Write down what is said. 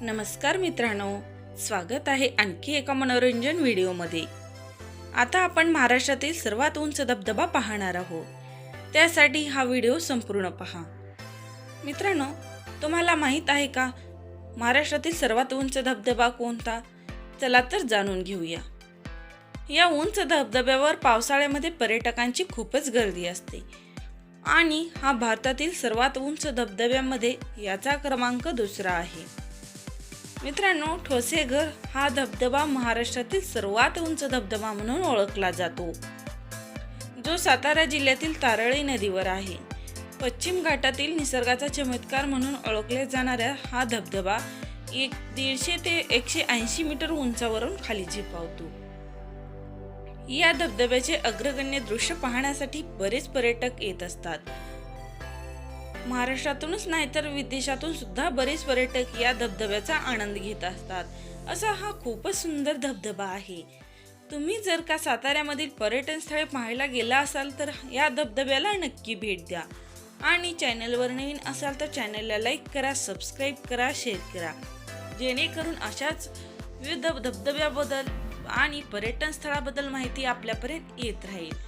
नमस्कार मित्रांनो स्वागत आहे आणखी एका मनोरंजन व्हिडिओमध्ये. आता आपण महाराष्ट्रातील सर्वात उंच धबधबा पाहणार आहोत. त्यासाठी हा व्हिडिओ संपूर्ण पहा. मित्रांनो तुम्हाला माहीत आहे का? महाराष्ट्रातील सर्वात उंच धबधबा कोणता? चला तर जाणून घेऊया. या उंच धबधब्यावर पावसाळ्यामध्ये पर्यटकांची खूपच गर्दी असते. आणि हा भारतातील सर्वात उंच धबधब्यामध्ये याचा क्रमांक दुसरा आहे. मित्रांनो ठोसेघर हा धबधबा महाराष्ट्रातील सर्वात उंच धबधबा म्हणून ओळखला जातो. जो सातारा जिल्ह्यातील तारळी नदीवर आहे. पश्चिम घाटातील निसर्गाचा चमत्कार म्हणून ओळखल्या जाणाऱ्या हा धबधबा एक दीडशे ते एकशे ऐंशी मीटर उंचावरून खाली झेपावतो. या धबधब्याचे अग्रगण्य दृश्य पाहण्यासाठी बरेच पर्यटक येत असतात. महाराष्ट्रातूनच नाही तर विदेशातून सुद्धा बरेच पर्यटक या धबधब्याचा आनंद घेत असतात. असा हा खूपच सुंदर धबधबा आहे. तुम्ही जर का साताऱ्यामधील पर्यटन स्थळे पाहायला गेला असाल तर या धबधब्याला नक्की भेट द्या. आणि चॅनलवर नवीन असाल तर चॅनलला लाईक करा सबस्क्राईब करा शेअर करा. जेणेकरून अशाच विविध धबधब्याबद्दल आणि पर्यटन स्थळाबद्दल माहिती आपल्यापर्यंत येत राहील.